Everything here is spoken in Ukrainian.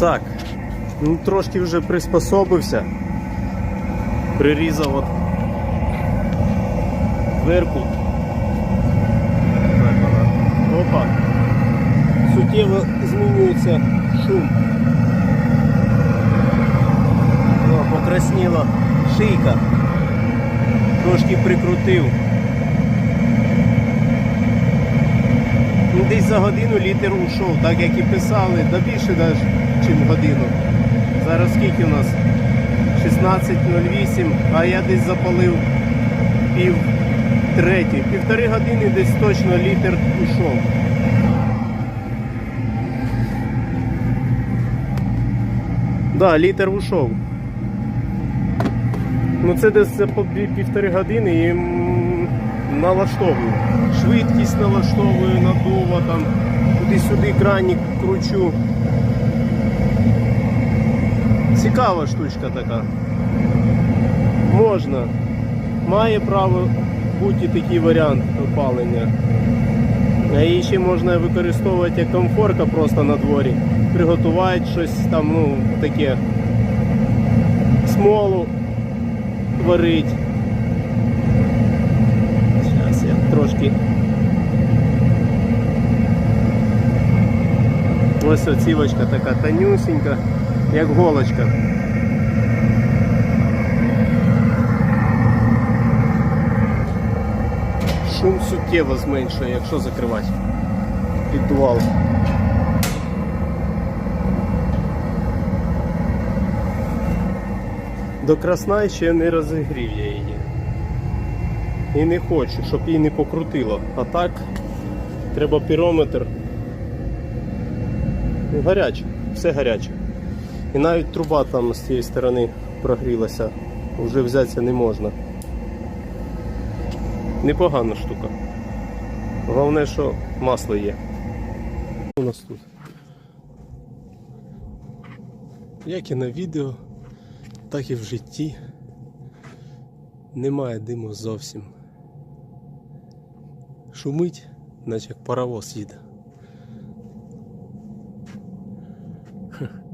Так, ну трошки вже приспособився. Прирізав от дверку. Опа. Суттєво змінюється шум. О, покрасніла шийка. Трошки прикрутив. Ну, десь за годину літер ушов, так як і писали, да більше навіть, ніж годину. Зараз скільки у нас? 16.08, а я десь запалив пів третій. Півтори години десь точно літр ушов. Да, літр ушов. Ну це десь півтори години і налаштовую. Швидкість налаштовую, надува там, туди-сюди кранік кручу. Цікава штучка така. Можна. Має право бути такий варіант опалення. А її ще можна використовувати як комфорка просто на дворі. Приготувати щось там, ну, таке смолу варить. Зараз трошки. Ось оцівочка така тонюсенька, як голочка. Шум суттєво зменшує, якщо закривати підвал. До красна ще не розігрів я її. І не хочу, щоб її не покрутило. А так треба пірометр. Ну, Гаряче, все гаряче. І навіть труба там з цієї сторони прогрілася. Вже взятися не можна. Непогана штука. Головне, що масло є. У нас тут. Як і на відео, так і в житті. Немає диму зовсім. Шумить, наче як паровоз їде.